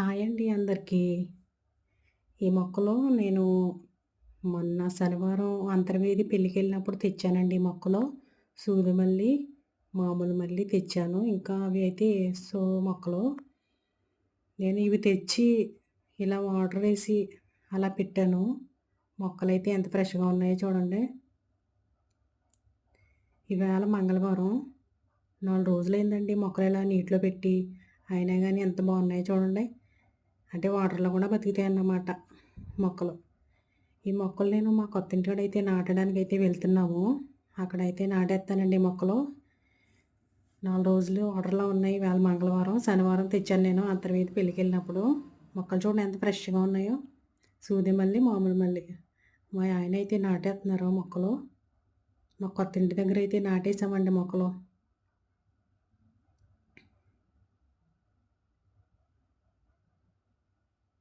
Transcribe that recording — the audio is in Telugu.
హాయ్ అండి అందరికీ. ఈ మొక్కలు నేను మొన్న శనివారం అంతర్వేది పెళ్ళికి వెళ్ళినప్పుడు తెచ్చానండి ఈ మొక్కలు. సూది మల్లి, మామూలు మల్లి తెచ్చాను. ఇంకా అవి అయితే సో మొక్కలు. నేను ఇవి తెచ్చి ఇలా వాటర్ వేసి అలా పెట్టాను. మొక్కలు అయితే ఎంత ఫ్రెష్‌గా ఉన్నాయో చూడండి. ఇవాళ మంగళవారం. నాలుగు రోజులైందండి మొక్కలు ఇలా నీటిలో పెట్టి. అయినా కానీ ఎంత బాగున్నాయో చూడండి. అంటే వాటర్‌లో కూడా బతుకుతాయన్నమాట మొక్కలు. ఈ మొక్కలు నేను మా కొత్త ఇంటికాడైతే నాటడానికి నాటడానికైతే వెళ్తున్నాము. అక్కడైతే నాటేస్తానండి మొక్కలు. నాలుగు రోజులు వాటర్‌లో ఉన్నాయి. వేళ మంగళవారం. శనివారం తెచ్చాను నేను అంతర్వేది పెళ్ళికెళ్ళినప్పుడు. మొక్కలు చూడండి ఎంత ఫ్రెష్‌గా ఉన్నాయో. సూది మళ్ళీ మామూలు మళ్ళీ మా ఆయన అయితే నాటేస్తున్నారు మొక్కలు. మా కొత్త ఇంటి దగ్గర అయితే నాటేసామండి మొక్కలు.